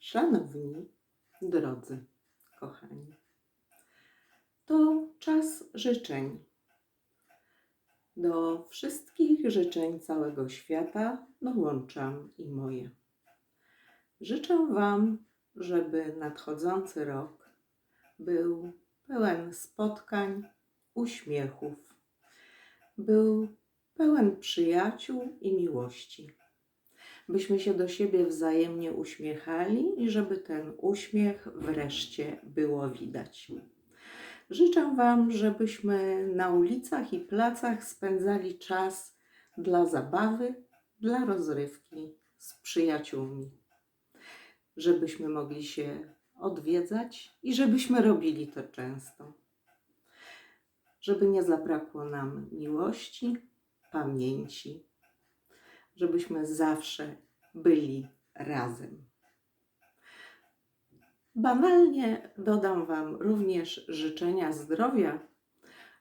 Szanowni, drodzy, kochani, to czas życzeń. Do wszystkich życzeń całego świata dołączam i moje. Życzę Wam, żeby nadchodzący rok był pełen spotkań, uśmiechów, był pełen przyjaciół i miłości byśmy się do siebie wzajemnie uśmiechali i żeby ten uśmiech wreszcie było widać. Życzę Wam, żebyśmy na ulicach i placach spędzali czas dla zabawy, dla rozrywki z przyjaciółmi. Żebyśmy mogli się odwiedzać i żebyśmy robili to często. Żeby nie zabrakło nam miłości, pamięci, żebyśmy zawsze byli razem. Banalnie dodam Wam również życzenia zdrowia,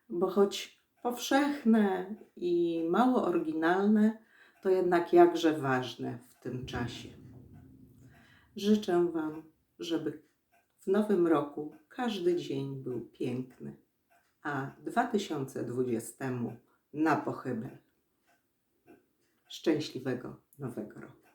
bo choć powszechne i mało oryginalne, to jednak jakże ważne w tym czasie. Życzę Wam, żeby w nowym roku każdy dzień był piękny, a 2020 na pochybę szczęśliwego nowego roku.